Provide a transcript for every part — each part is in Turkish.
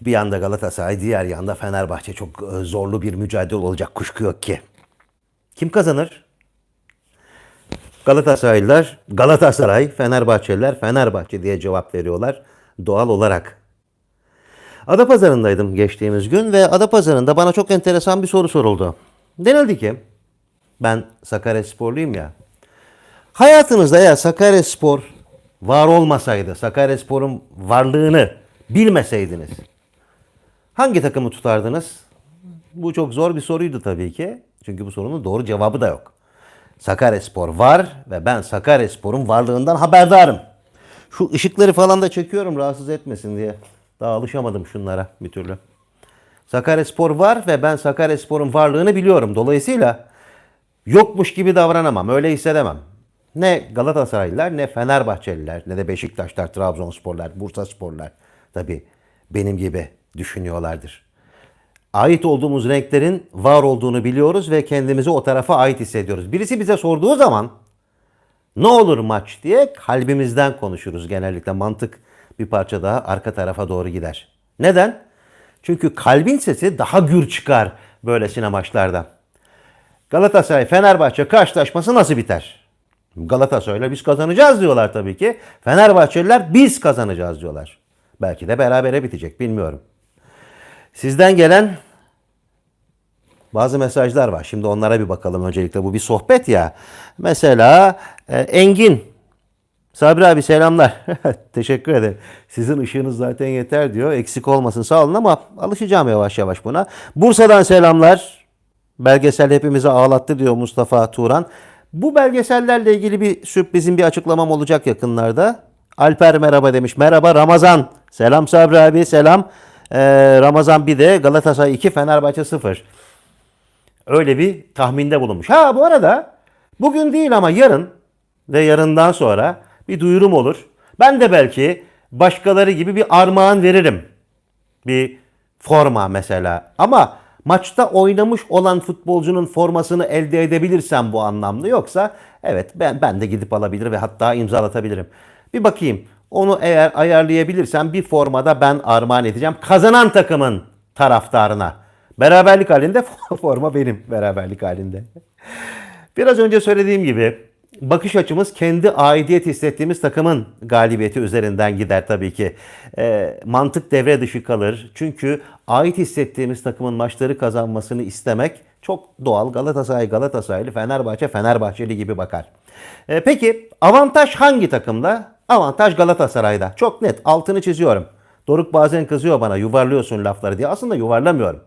Bir yanda Galatasaray, diğer yanda Fenerbahçe. Çok e, zorlu bir mücadele olacak kuşku yok ki. Kim kazanır? Galatasaraylılar Galatasaray, Fenerbahçeliler Fenerbahçe diye cevap veriyorlar doğal olarak. Adapazarı'ndaydım geçtiğimiz gün ve Adapazarı'nda bana çok enteresan bir soru soruldu. Denildi ki ben Sakaryasporluyum ya. Hayatınızda eğer Sakaryaspor var olmasaydı, Sakaryaspor'un varlığını bilmeseydiniz hangi takımı tutardınız? Bu çok zor bir soruydu tabii ki. Çünkü bu sorunun doğru cevabı da yok. Sakaryaspor var ve ben Sakaryaspor'un varlığından haberdarım. Şu ışıkları falan da çekiyorum rahatsız etmesin diye. Daha alışamadım şunlara bir türlü. Sakaryaspor var ve ben Sakaryaspor'un varlığını biliyorum. Dolayısıyla yokmuş gibi davranamam. Öyle hissedemem. Ne Galatasaraylılar ne Fenerbahçeliler ne de Beşiktaşlar, Trabzonsporlar, Bursasporlar tabii benim gibi düşünüyorlardır. Ait olduğumuz renklerin var olduğunu biliyoruz ve kendimizi o tarafa ait hissediyoruz. Birisi bize sorduğu zaman ne olur maç diye kalbimizden konuşuruz genellikle. Mantık bir parça daha arka tarafa doğru gider. Neden? Çünkü kalbin sesi daha gür çıkar böylesine maçlarda. Galatasaray Fenerbahçe karşılaşması nasıl biter? Galatasaray'la biz kazanacağız diyorlar tabii ki. Fenerbahçeliler biz kazanacağız diyorlar. Belki de berabere bitecek bilmiyorum. Sizden gelen bazı mesajlar var. Şimdi onlara bir bakalım öncelikle. Bu bir sohbet ya. Mesela e, Engin. Sabri abi selamlar. Teşekkür ederim. Sizin ışığınız zaten yeter diyor. Eksik olmasın sağ olun ama alışacağım yavaş yavaş buna. Bursa'dan selamlar. Belgesel hepimizi ağlattı diyor Mustafa Turan. Bu belgesellerle ilgili bir sürprizin bir açıklamam olacak yakınlarda. Alper merhaba demiş. Merhaba Ramazan. Selam Sabri abi selam. Ee, Ramazan bir de Galatasaray 2 Fenerbahçe 0. Öyle bir tahminde bulunmuş. Ha bu arada bugün değil ama yarın ve yarından sonra bir duyurum olur. Ben de belki başkaları gibi bir armağan veririm. Bir forma mesela. Ama maçta oynamış olan futbolcunun formasını elde edebilirsem bu anlamda yoksa evet ben ben de gidip alabilir ve hatta imzalatabilirim. Bir bakayım. Onu eğer ayarlayabilirsem bir formada ben armağan edeceğim. Kazanan takımın taraftarına. Beraberlik halinde forma benim beraberlik halinde. Biraz önce söylediğim gibi bakış açımız kendi aidiyet hissettiğimiz takımın galibiyeti üzerinden gider tabii ki. E, mantık devre dışı kalır. Çünkü ait hissettiğimiz takımın maçları kazanmasını istemek çok doğal. Galatasaray Galatasaraylı, Fenerbahçe Fenerbahçeli gibi bakar. E, peki avantaj hangi takımda? Avantaj Galatasaray'da. Çok net altını çiziyorum. Doruk bazen kızıyor bana yuvarlıyorsun lafları diye. Aslında yuvarlamıyorum.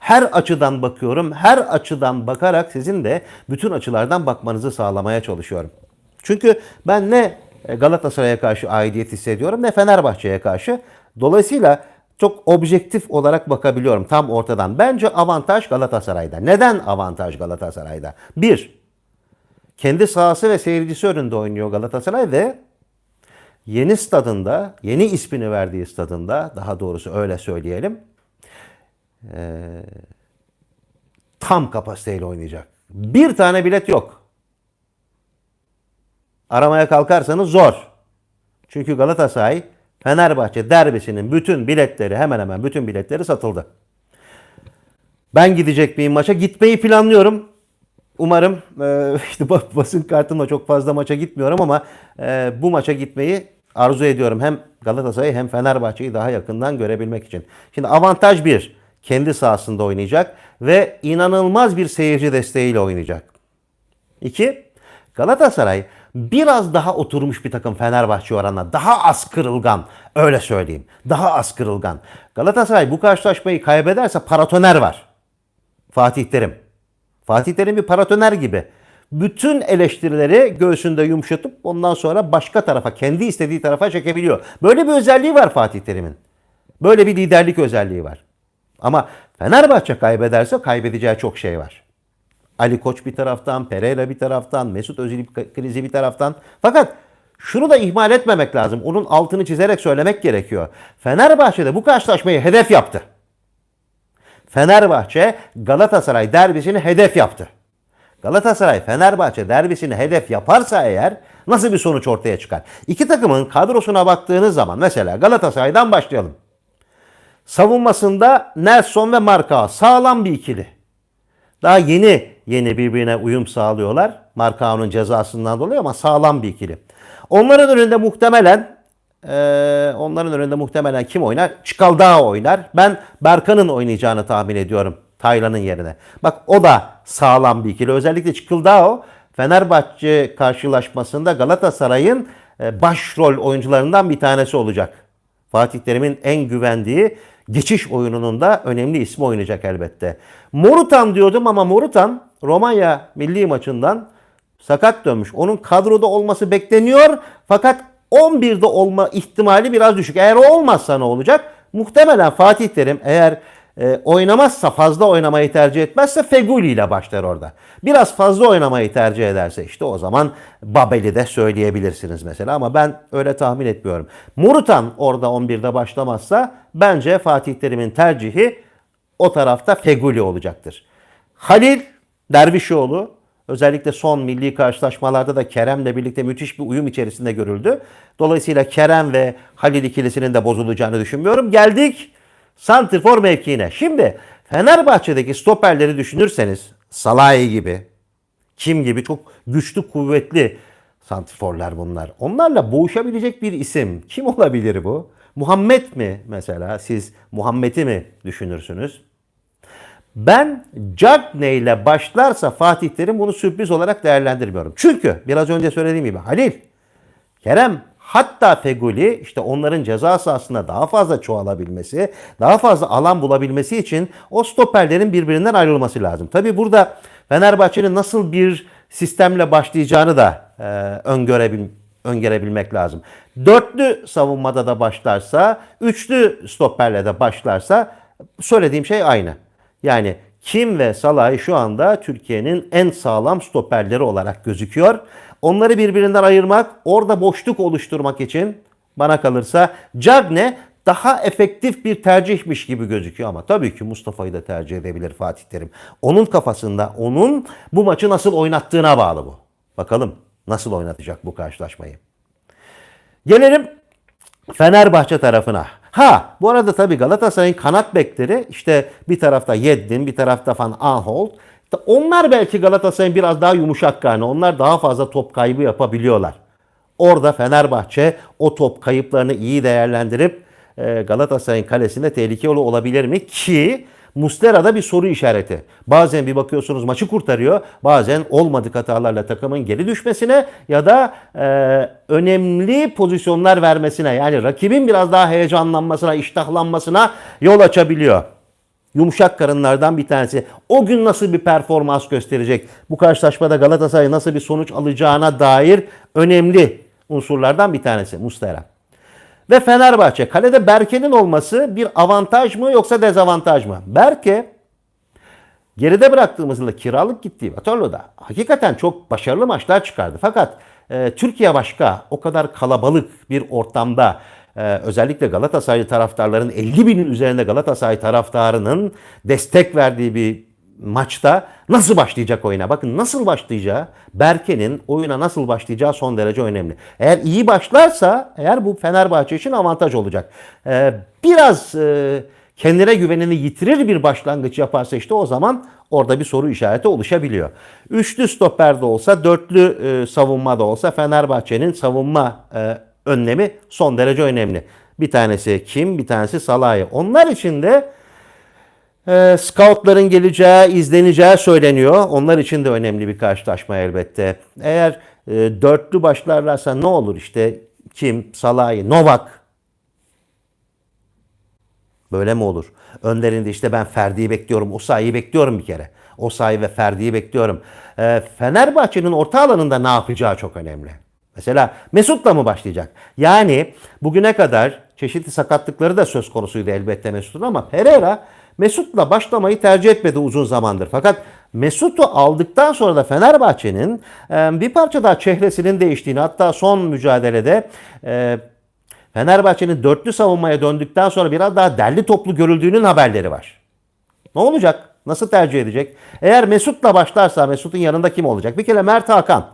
Her açıdan bakıyorum. Her açıdan bakarak sizin de bütün açılardan bakmanızı sağlamaya çalışıyorum. Çünkü ben ne Galatasaray'a karşı aidiyet hissediyorum ne Fenerbahçe'ye karşı. Dolayısıyla çok objektif olarak bakabiliyorum tam ortadan. Bence avantaj Galatasaray'da. Neden avantaj Galatasaray'da? Bir, kendi sahası ve seyircisi önünde oynuyor Galatasaray ve yeni stadında, yeni ismini verdiği stadında, daha doğrusu öyle söyleyelim, ee, tam kapasiteyle oynayacak. Bir tane bilet yok. Aramaya kalkarsanız zor. Çünkü Galatasaray Fenerbahçe derbisinin bütün biletleri hemen hemen bütün biletleri satıldı. Ben gidecek miyim maça? Gitmeyi planlıyorum. Umarım e, işte basın kartımla çok fazla maça gitmiyorum ama e, bu maça gitmeyi arzu ediyorum. Hem Galatasaray'ı hem Fenerbahçe'yi daha yakından görebilmek için. Şimdi avantaj bir kendi sahasında oynayacak ve inanılmaz bir seyirci desteğiyle oynayacak. İki, Galatasaray biraz daha oturmuş bir takım Fenerbahçe oranla. Daha az kırılgan. Öyle söyleyeyim. Daha az kırılgan. Galatasaray bu karşılaşmayı kaybederse paratoner var. Fatih Terim. Fatih Terim bir paratoner gibi. Bütün eleştirileri göğsünde yumuşatıp ondan sonra başka tarafa, kendi istediği tarafa çekebiliyor. Böyle bir özelliği var Fatih Terim'in. Böyle bir liderlik özelliği var. Ama Fenerbahçe kaybederse kaybedeceği çok şey var. Ali Koç bir taraftan, Pereira bir taraftan, Mesut Özil krizi bir taraftan. Fakat şunu da ihmal etmemek lazım. Onun altını çizerek söylemek gerekiyor. Fenerbahçe de bu karşılaşmayı hedef yaptı. Fenerbahçe Galatasaray derbisini hedef yaptı. Galatasaray Fenerbahçe derbisini hedef yaparsa eğer nasıl bir sonuç ortaya çıkar? İki takımın kadrosuna baktığınız zaman mesela Galatasaray'dan başlayalım. Savunmasında Nelson ve Marka sağlam bir ikili. Daha yeni yeni birbirine uyum sağlıyorlar. Markao'nun cezasından dolayı ama sağlam bir ikili. Onların önünde muhtemelen eee, onların önünde muhtemelen kim oynar? Çikaldao oynar. Ben Berkan'ın oynayacağını tahmin ediyorum Taylan'ın yerine. Bak o da sağlam bir ikili. Özellikle Çikaldao Fenerbahçe karşılaşmasında Galatasaray'ın e, başrol oyuncularından bir tanesi olacak. Fatih Terim'in en güvendiği geçiş oyununun da önemli ismi oynayacak elbette. Morutan diyordum ama Morutan Romanya milli maçından sakat dönmüş. Onun kadroda olması bekleniyor fakat 11'de olma ihtimali biraz düşük. Eğer o olmazsa ne olacak? Muhtemelen Fatih Terim eğer e, oynamazsa fazla oynamayı tercih etmezse Feguli ile başlar orada. Biraz fazla oynamayı tercih ederse işte o zaman Babel'i de söyleyebilirsiniz mesela ama ben öyle tahmin etmiyorum. Murutan orada 11'de başlamazsa bence Fatih Terim'in tercihi o tarafta Feguli olacaktır. Halil Dervişoğlu özellikle son milli karşılaşmalarda da Kerem'le birlikte müthiş bir uyum içerisinde görüldü. Dolayısıyla Kerem ve Halil ikilisinin de bozulacağını düşünmüyorum. Geldik Santrfor mevkiine. Şimdi Fenerbahçe'deki stoperleri düşünürseniz Salahi gibi, kim gibi çok güçlü, kuvvetli santrforlar bunlar. Onlarla boğuşabilecek bir isim. Kim olabilir bu? Muhammed mi mesela? Siz Muhammed'i mi düşünürsünüz? Ben Cagne ile başlarsa Fatih Terim bunu sürpriz olarak değerlendirmiyorum. Çünkü biraz önce söylediğim gibi Halil, Kerem hatta Feguli işte onların ceza sahasında daha fazla çoğalabilmesi, daha fazla alan bulabilmesi için o stoperlerin birbirinden ayrılması lazım. Tabi burada Fenerbahçe'nin nasıl bir sistemle başlayacağını da e, öngörebil, öngörebilmek lazım. Dörtlü savunmada da başlarsa, üçlü stoperle de başlarsa söylediğim şey aynı. Yani Kim ve Salah'ı şu anda Türkiye'nin en sağlam stoperleri olarak gözüküyor. Onları birbirinden ayırmak, orada boşluk oluşturmak için bana kalırsa Cagne daha efektif bir tercihmiş gibi gözüküyor ama tabii ki Mustafa'yı da tercih edebilir Fatih Terim. Onun kafasında onun bu maçı nasıl oynattığına bağlı bu. Bakalım nasıl oynatacak bu karşılaşmayı. Gelelim Fenerbahçe tarafına. Ha bu arada tabii Galatasaray'ın kanat bekleri işte bir tarafta Yeddin bir tarafta Van Aanholt. Onlar belki Galatasaray'ın biraz daha yumuşak karnı. Onlar daha fazla top kaybı yapabiliyorlar. Orada Fenerbahçe o top kayıplarını iyi değerlendirip e, Galatasaray'ın kalesinde tehlikeli olabilir mi? Ki Mustera'da bir soru işareti. Bazen bir bakıyorsunuz maçı kurtarıyor. Bazen olmadık hatalarla takımın geri düşmesine ya da e, önemli pozisyonlar vermesine yani rakibin biraz daha heyecanlanmasına, iştahlanmasına yol açabiliyor. Yumuşak karınlardan bir tanesi. O gün nasıl bir performans gösterecek? Bu karşılaşmada Galatasaray nasıl bir sonuç alacağına dair önemli unsurlardan bir tanesi Mustera. Ve Fenerbahçe. Kalede Berke'nin olması bir avantaj mı yoksa dezavantaj mı? Berke geride bıraktığımız kiralık gittiği Waterloo'da hakikaten çok başarılı maçlar çıkardı. Fakat e, Türkiye başka o kadar kalabalık bir ortamda e, özellikle Galatasaray taraftarların 50 binin üzerinde Galatasaray taraftarının destek verdiği bir maçta nasıl başlayacak oyuna? Bakın nasıl başlayacağı, Berke'nin oyuna nasıl başlayacağı son derece önemli. Eğer iyi başlarsa, eğer bu Fenerbahçe için avantaj olacak. Ee, biraz e, kendine güvenini yitirir bir başlangıç yaparsa işte o zaman orada bir soru işareti oluşabiliyor. Üçlü stoper de olsa, dörtlü e, savunma da olsa Fenerbahçe'nin savunma e, önlemi son derece önemli. Bir tanesi kim, bir tanesi Salah'ı. Onlar için de e, scoutların geleceği, izleneceği söyleniyor. Onlar için de önemli bir karşılaşma elbette. Eğer e, dörtlü başlarlarsa ne olur işte kim, Salah'ı, Novak. Böyle mi olur? Önlerinde işte ben Ferdi'yi bekliyorum, Osayi'yi bekliyorum bir kere. Osayi ve Ferdi'yi bekliyorum. E, Fenerbahçe'nin orta alanında ne yapacağı çok önemli. Mesela Mesut'la mı başlayacak? Yani bugüne kadar çeşitli sakatlıkları da söz konusuydu elbette Mesut'un ama Pereira Mesut'la başlamayı tercih etmedi uzun zamandır. Fakat Mesut'u aldıktan sonra da Fenerbahçe'nin e, bir parça daha çehresinin değiştiğini hatta son mücadelede e, Fenerbahçe'nin dörtlü savunmaya döndükten sonra biraz daha derli toplu görüldüğünün haberleri var. Ne olacak? Nasıl tercih edecek? Eğer Mesut'la başlarsa Mesut'un yanında kim olacak? Bir kere Mert Hakan.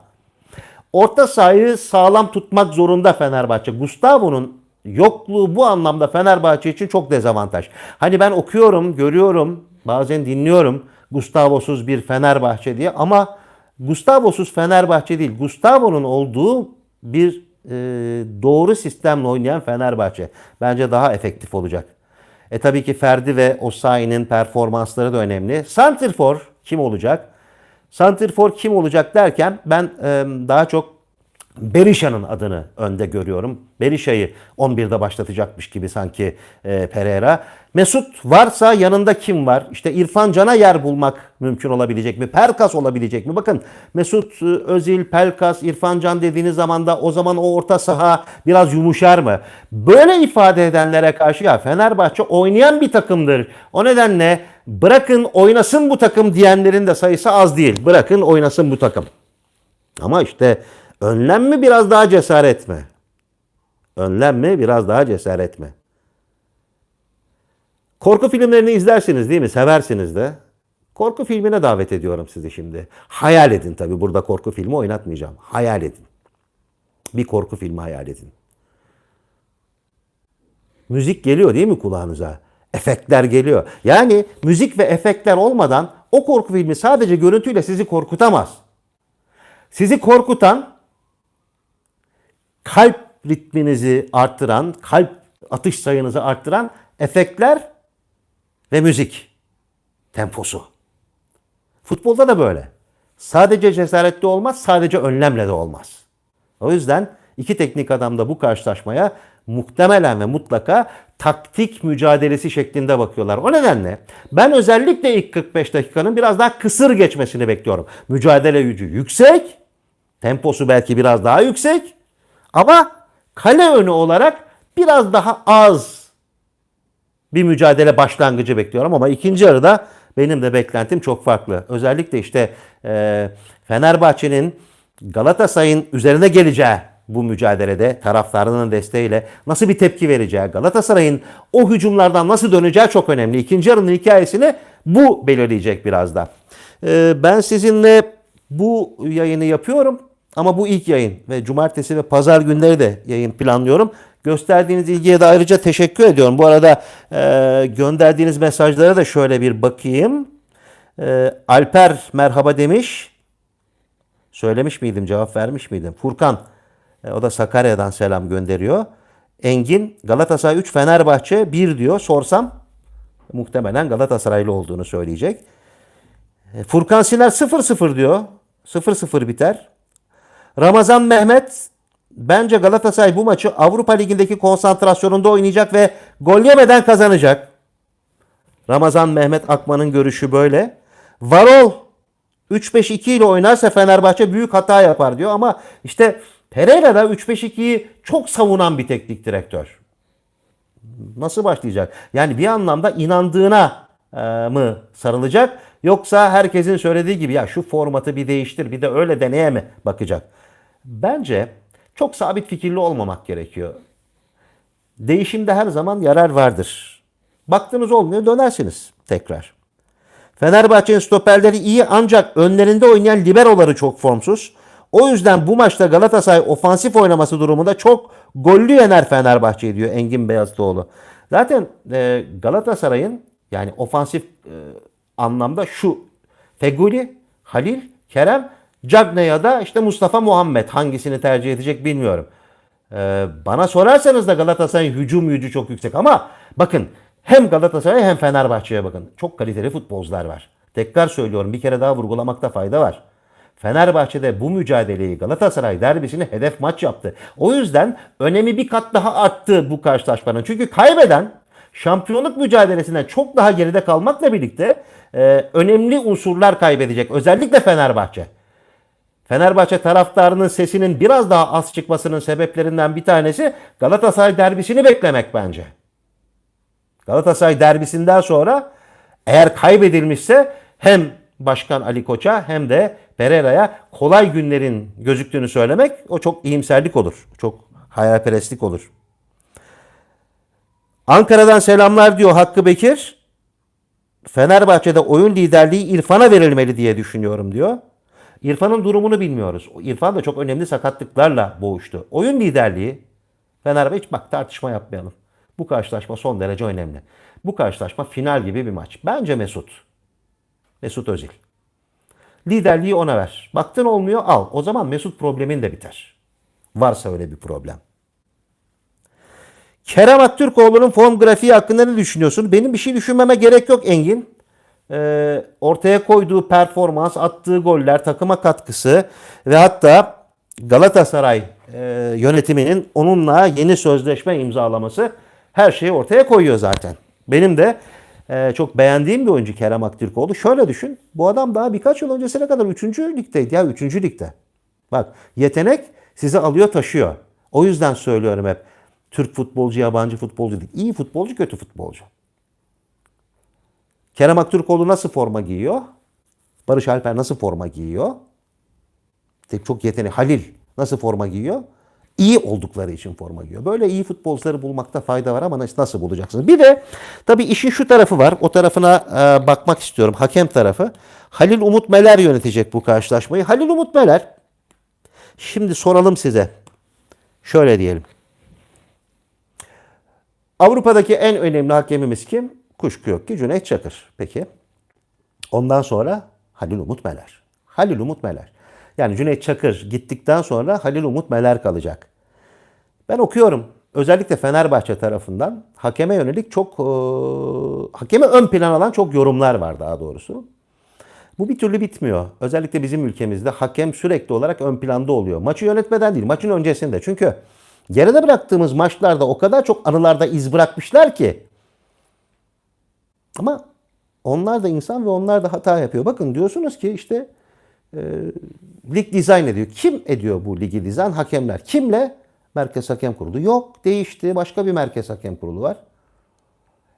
Orta sahayı sağlam tutmak zorunda Fenerbahçe. Gustavo'nun yokluğu bu anlamda Fenerbahçe için çok dezavantaj. Hani ben okuyorum, görüyorum, bazen dinliyorum Gustavo'suz bir Fenerbahçe diye ama Gustavo'suz Fenerbahçe değil. Gustavo'nun olduğu bir e, doğru sistemle oynayan Fenerbahçe. Bence daha efektif olacak. E tabii ki Ferdi ve Osayi'nin performansları da önemli. Santrfor kim olacak? Santrfor kim olacak derken ben daha çok Berisha'nın adını önde görüyorum. Berisha'yı 11'de başlatacakmış gibi sanki e, Pereira. Mesut varsa yanında kim var? İşte İrfan Can'a yer bulmak mümkün olabilecek mi? Pelkas olabilecek mi? Bakın Mesut e, Özil, Pelkas, İrfan Can dediğiniz zaman da o zaman o orta saha biraz yumuşar mı? Böyle ifade edenlere karşı ya Fenerbahçe oynayan bir takımdır. O nedenle bırakın oynasın bu takım diyenlerin de sayısı az değil. Bırakın oynasın bu takım. Ama işte önlem mi biraz daha cesaret mi? Önlem mi biraz daha cesaret mi? Korku filmlerini izlersiniz değil mi? Seversiniz de. Korku filmine davet ediyorum sizi şimdi. Hayal edin tabii. Burada korku filmi oynatmayacağım. Hayal edin. Bir korku filmi hayal edin. Müzik geliyor değil mi kulağınıza? Efektler geliyor. Yani müzik ve efektler olmadan o korku filmi sadece görüntüyle sizi korkutamaz. Sizi korkutan kalp ritminizi arttıran, kalp atış sayınızı arttıran efektler ve müzik temposu. Futbolda da böyle. Sadece cesaretli olmaz, sadece önlemle de olmaz. O yüzden iki teknik adam da bu karşılaşmaya muhtemelen ve mutlaka taktik mücadelesi şeklinde bakıyorlar. O nedenle ben özellikle ilk 45 dakikanın biraz daha kısır geçmesini bekliyorum. Mücadele gücü yüksek, temposu belki biraz daha yüksek ama kale önü olarak biraz daha az bir mücadele başlangıcı bekliyorum ama ikinci yarıda benim de beklentim çok farklı. Özellikle işte e, Fenerbahçe'nin Galatasaray'ın üzerine geleceği bu mücadelede taraftarının desteğiyle nasıl bir tepki vereceği, Galatasaray'ın o hücumlardan nasıl döneceği çok önemli. İkinci yarının hikayesini bu belirleyecek biraz da. E, ben sizinle bu yayını yapıyorum ama bu ilk yayın ve cumartesi ve pazar günleri de yayın planlıyorum. Gösterdiğiniz ilgiye de ayrıca teşekkür ediyorum. Bu arada e, gönderdiğiniz mesajlara da şöyle bir bakayım. E, Alper merhaba demiş. Söylemiş miydim, cevap vermiş miydim? Furkan, e, o da Sakarya'dan selam gönderiyor. Engin, Galatasaray 3, Fenerbahçe 1 diyor. Sorsam muhtemelen Galatasaraylı olduğunu söyleyecek. E, Furkan Siner 0-0 diyor. 0-0 biter. Ramazan Mehmet bence Galatasaray bu maçı Avrupa Ligi'ndeki konsantrasyonunda oynayacak ve gol yemeden kazanacak. Ramazan Mehmet Akman'ın görüşü böyle. Varol 3-5-2 ile oynarsa Fenerbahçe büyük hata yapar diyor ama işte Pereira da 3-5-2'yi çok savunan bir teknik direktör. Nasıl başlayacak? Yani bir anlamda inandığına e, mı sarılacak yoksa herkesin söylediği gibi ya şu formatı bir değiştir bir de öyle deneye mi bakacak? Bence çok sabit fikirli olmamak gerekiyor. Değişimde her zaman yarar vardır. Baktınız olmuyor dönersiniz tekrar. Fenerbahçe'nin stoperleri iyi ancak önlerinde oynayan liberoları çok formsuz. O yüzden bu maçta Galatasaray ofansif oynaması durumunda çok gollü yener Fenerbahçe diyor Engin Beyazlıoğlu. Zaten e, Galatasaray'ın yani ofansif e, anlamda şu Feguli, Halil, Kerem, Cagne ya da işte Mustafa Muhammed hangisini tercih edecek bilmiyorum. Ee, bana sorarsanız da Galatasaray'ın hücum gücü çok yüksek ama bakın hem Galatasaray hem Fenerbahçe'ye bakın. Çok kaliteli futbolcular var. Tekrar söylüyorum bir kere daha vurgulamakta fayda var. Fenerbahçe'de bu mücadeleyi Galatasaray derbisini hedef maç yaptı. O yüzden önemi bir kat daha arttı bu karşılaşmanın. Çünkü kaybeden şampiyonluk mücadelesinden çok daha geride kalmakla birlikte e, önemli unsurlar kaybedecek. Özellikle Fenerbahçe. Fenerbahçe taraftarının sesinin biraz daha az çıkmasının sebeplerinden bir tanesi Galatasaray derbisini beklemek bence. Galatasaray derbisinden sonra eğer kaybedilmişse hem Başkan Ali Koç'a hem de Pereira'ya kolay günlerin gözüktüğünü söylemek o çok iyimserlik olur. Çok hayalperestlik olur. Ankara'dan selamlar diyor Hakkı Bekir. Fenerbahçe'de oyun liderliği İrfan'a verilmeli diye düşünüyorum diyor. İrfan'ın durumunu bilmiyoruz. İrfan da çok önemli sakatlıklarla boğuştu. Oyun liderliği Fenerbahçe hiç bak tartışma yapmayalım. Bu karşılaşma son derece önemli. Bu karşılaşma final gibi bir maç. Bence Mesut. Mesut Özil. Liderliği ona ver. Baktın olmuyor al. O zaman Mesut problemin de biter. Varsa öyle bir problem. Kerem Aktürkoğlu'nun form grafiği hakkında ne düşünüyorsun? Benim bir şey düşünmeme gerek yok Engin. Ee, ortaya koyduğu performans, attığı goller, takıma katkısı ve hatta Galatasaray e, yönetiminin onunla yeni sözleşme imzalaması her şeyi ortaya koyuyor zaten. Benim de e, çok beğendiğim bir oyuncu Kerem Aktürkoğlu. Şöyle düşün. Bu adam daha birkaç yıl öncesine kadar 3. ligdeydi ya 3. ligde. Bak yetenek sizi alıyor taşıyor. O yüzden söylüyorum hep. Türk futbolcu, yabancı futbolcu değil. İyi futbolcu, kötü futbolcu. Kerem Aktürkoğlu nasıl forma giyiyor? Barış Alper nasıl forma giyiyor? İşte çok yetenek. Halil nasıl forma giyiyor? İyi oldukları için forma giyiyor. Böyle iyi futbolcuları bulmakta fayda var ama nasıl bulacaksınız? Bir de tabii işin şu tarafı var. O tarafına e, bakmak istiyorum. Hakem tarafı. Halil Umut Meler yönetecek bu karşılaşmayı. Halil Umut Meler şimdi soralım size. Şöyle diyelim. Avrupa'daki en önemli hakemimiz kim? Kuşku yok ki Cüneyt Çakır. Peki. Ondan sonra Halil Umut Meler. Halil Umut Meler. Yani Cüneyt Çakır gittikten sonra Halil Umut Meler kalacak. Ben okuyorum. Özellikle Fenerbahçe tarafından hakeme yönelik çok e, hakeme ön plan alan çok yorumlar var daha doğrusu. Bu bir türlü bitmiyor. Özellikle bizim ülkemizde hakem sürekli olarak ön planda oluyor. Maçı yönetmeden değil, maçın öncesinde. Çünkü geride bıraktığımız maçlarda o kadar çok anılarda iz bırakmışlar ki. Ama onlar da insan ve onlar da hata yapıyor. Bakın diyorsunuz ki işte e, lig dizayn ediyor. Kim ediyor bu ligi dizayn? Hakemler. Kimle? Merkez Hakem Kurulu. Yok değişti. Başka bir Merkez Hakem Kurulu var.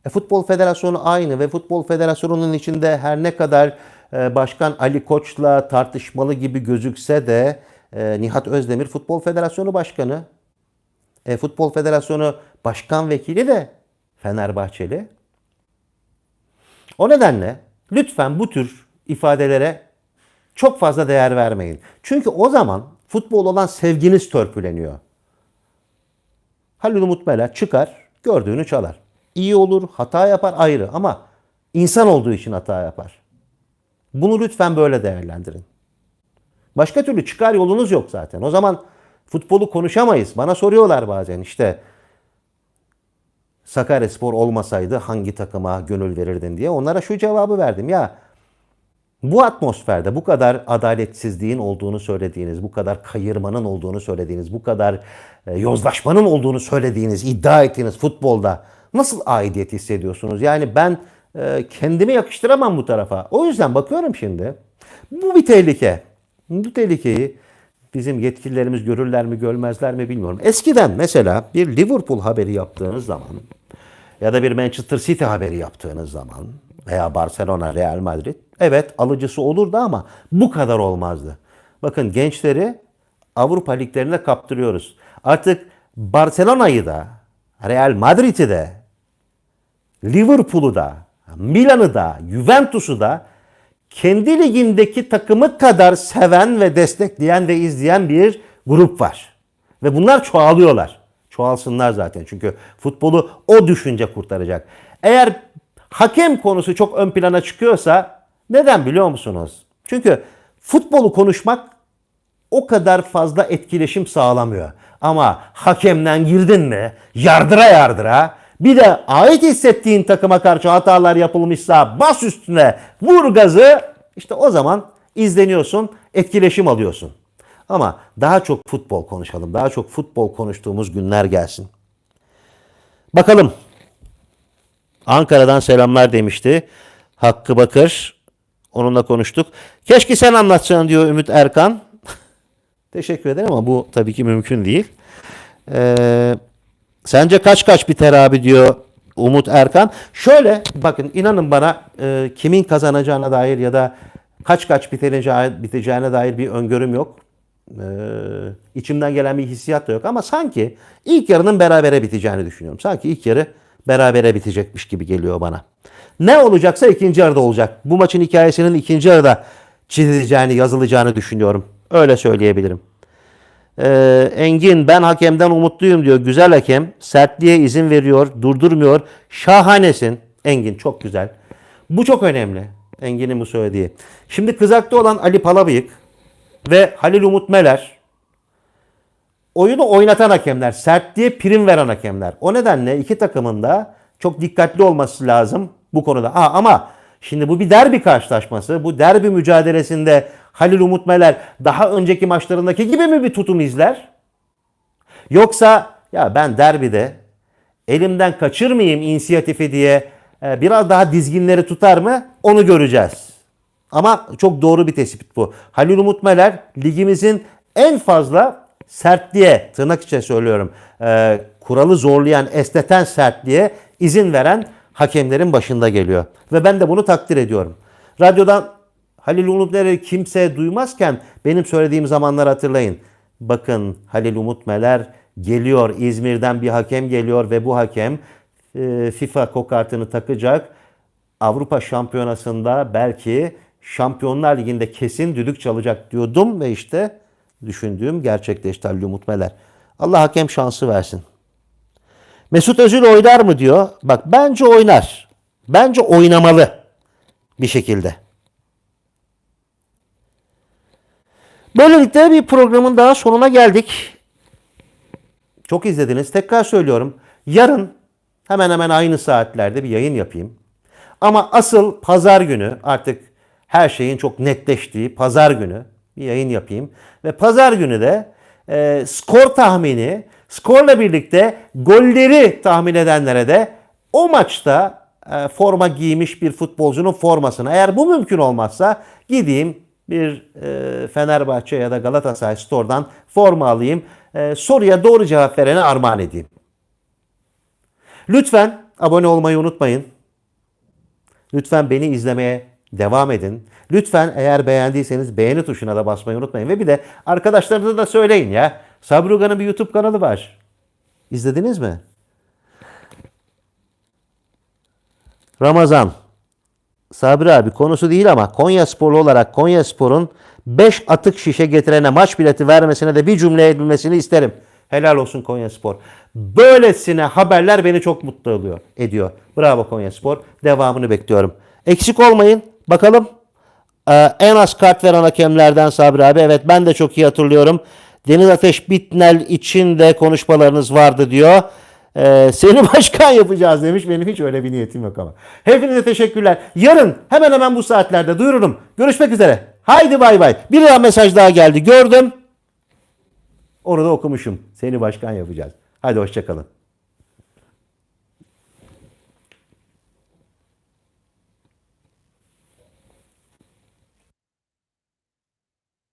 E, Futbol Federasyonu aynı ve Futbol Federasyonu'nun içinde her ne kadar e, Başkan Ali Koç'la tartışmalı gibi gözükse de e, Nihat Özdemir Futbol Federasyonu Başkanı. E, Futbol Federasyonu Başkan Vekili de Fenerbahçeli. O nedenle lütfen bu tür ifadelere çok fazla değer vermeyin. Çünkü o zaman futbol olan sevginiz törpüleniyor. Halil Umut Meler çıkar, gördüğünü çalar. İyi olur, hata yapar ayrı ama insan olduğu için hata yapar. Bunu lütfen böyle değerlendirin. Başka türlü çıkar yolunuz yok zaten. O zaman futbolu konuşamayız. Bana soruyorlar bazen işte Sakaryaspor olmasaydı hangi takıma gönül verirdin diye. Onlara şu cevabı verdim. Ya bu atmosferde bu kadar adaletsizliğin olduğunu söylediğiniz, bu kadar kayırmanın olduğunu söylediğiniz, bu kadar e, yozlaşmanın olduğunu söylediğiniz, iddia ettiğiniz futbolda nasıl aidiyet hissediyorsunuz? Yani ben e, kendimi yakıştıramam bu tarafa. O yüzden bakıyorum şimdi. Bu bir tehlike. Bu tehlikeyi bizim yetkililerimiz görürler mi görmezler mi bilmiyorum. Eskiden mesela bir Liverpool haberi yaptığınız zaman ya da bir Manchester City haberi yaptığınız zaman veya Barcelona, Real Madrid evet alıcısı olurdu ama bu kadar olmazdı. Bakın gençleri Avrupa liglerine kaptırıyoruz. Artık Barcelona'yı da, Real Madrid'i de, Liverpool'u da, Milan'ı da, Juventus'u da kendi ligindeki takımı kadar seven ve destekleyen ve izleyen bir grup var. Ve bunlar çoğalıyorlar. Çoğalsınlar zaten çünkü futbolu o düşünce kurtaracak. Eğer hakem konusu çok ön plana çıkıyorsa neden biliyor musunuz? Çünkü futbolu konuşmak o kadar fazla etkileşim sağlamıyor. Ama hakemden girdin mi yardıra yardıra bir de ait hissettiğin takıma karşı hatalar yapılmışsa bas üstüne vur gazı işte o zaman izleniyorsun etkileşim alıyorsun. Ama daha çok futbol konuşalım. Daha çok futbol konuştuğumuz günler gelsin. Bakalım. Ankara'dan selamlar demişti. Hakkı Bakır. Onunla konuştuk. Keşke sen anlatsan diyor Ümit Erkan. Teşekkür ederim ama bu tabii ki mümkün değil. Ee, sence kaç kaç biter abi diyor Umut Erkan. Şöyle bakın inanın bana e, kimin kazanacağına dair ya da kaç kaç biteceğine, biteceğine dair bir öngörüm yok. Ee, içimden gelen bir hissiyat da yok ama sanki ilk yarının berabere biteceğini düşünüyorum. Sanki ilk yarı berabere bitecekmiş gibi geliyor bana. Ne olacaksa ikinci yarıda olacak. Bu maçın hikayesinin ikinci yarıda çizileceğini, yazılacağını düşünüyorum. Öyle söyleyebilirim. Ee, Engin ben hakemden umutluyum diyor. Güzel hakem. Sertliğe izin veriyor. Durdurmuyor. Şahanesin. Engin çok güzel. Bu çok önemli. Engin'in bu söylediği. Şimdi kızakta olan Ali Palabıyık ve Halil Umut Meler oyunu oynatan hakemler, sertliğe prim veren hakemler. O nedenle iki takımın da çok dikkatli olması lazım bu konuda. Ha, ama şimdi bu bir derbi karşılaşması. Bu derbi mücadelesinde Halil Umut Meler daha önceki maçlarındaki gibi mi bir tutum izler? Yoksa ya ben derbide elimden kaçırmayayım inisiyatifi diye e, biraz daha dizginleri tutar mı? Onu göreceğiz. Ama çok doğru bir tespit bu. Halil Umut Meler ligimizin en fazla sertliğe, tırnak içe söylüyorum, e, kuralı zorlayan, esneten sertliğe izin veren hakemlerin başında geliyor. Ve ben de bunu takdir ediyorum. Radyodan Halil Umut Meler'i kimse duymazken benim söylediğim zamanları hatırlayın. Bakın Halil Umut Meler geliyor, İzmir'den bir hakem geliyor ve bu hakem e, FIFA kokartını takacak. Avrupa Şampiyonası'nda belki Şampiyonlar Ligi'nde kesin düdük çalacak diyordum ve işte düşündüğüm gerçekleşti Halil Umut. Allah hakem şansı versin. Mesut Özil oynar mı diyor. Bak bence oynar. Bence oynamalı bir şekilde. Böylelikle bir programın daha sonuna geldik. Çok izlediniz. Tekrar söylüyorum. Yarın hemen hemen aynı saatlerde bir yayın yapayım. Ama asıl pazar günü artık her şeyin çok netleştiği pazar günü bir yayın yapayım. Ve pazar günü de e, skor tahmini, skorla birlikte golleri tahmin edenlere de o maçta e, forma giymiş bir futbolcunun formasını eğer bu mümkün olmazsa gideyim bir e, Fenerbahçe ya da Galatasaray Store'dan forma alayım. E, soruya doğru cevap verene armağan edeyim. Lütfen abone olmayı unutmayın. Lütfen beni izlemeye devam edin. Lütfen eğer beğendiyseniz beğeni tuşuna da basmayı unutmayın. Ve bir de arkadaşlarınıza da söyleyin ya. Sabri Uga'nın bir YouTube kanalı var. İzlediniz mi? Ramazan. Sabri abi konusu değil ama Konya Sporlu olarak Konya Spor'un 5 atık şişe getirene maç bileti vermesine de bir cümle edilmesini isterim. Helal olsun Konya Spor. Böylesine haberler beni çok mutlu oluyor, ediyor. Bravo Konya Spor. Devamını bekliyorum. Eksik olmayın. Bakalım ee, en az kart veren hakemlerden Sabri abi. Evet ben de çok iyi hatırlıyorum. Deniz Ateş Bitnel için de konuşmalarınız vardı diyor. Ee, seni başkan yapacağız demiş. Benim hiç öyle bir niyetim yok ama. Hepinize teşekkürler. Yarın hemen hemen bu saatlerde duyururum. Görüşmek üzere. Haydi bay bay. Bir daha mesaj daha geldi. Gördüm. Onu da okumuşum. Seni başkan yapacağız. Hadi hoşçakalın.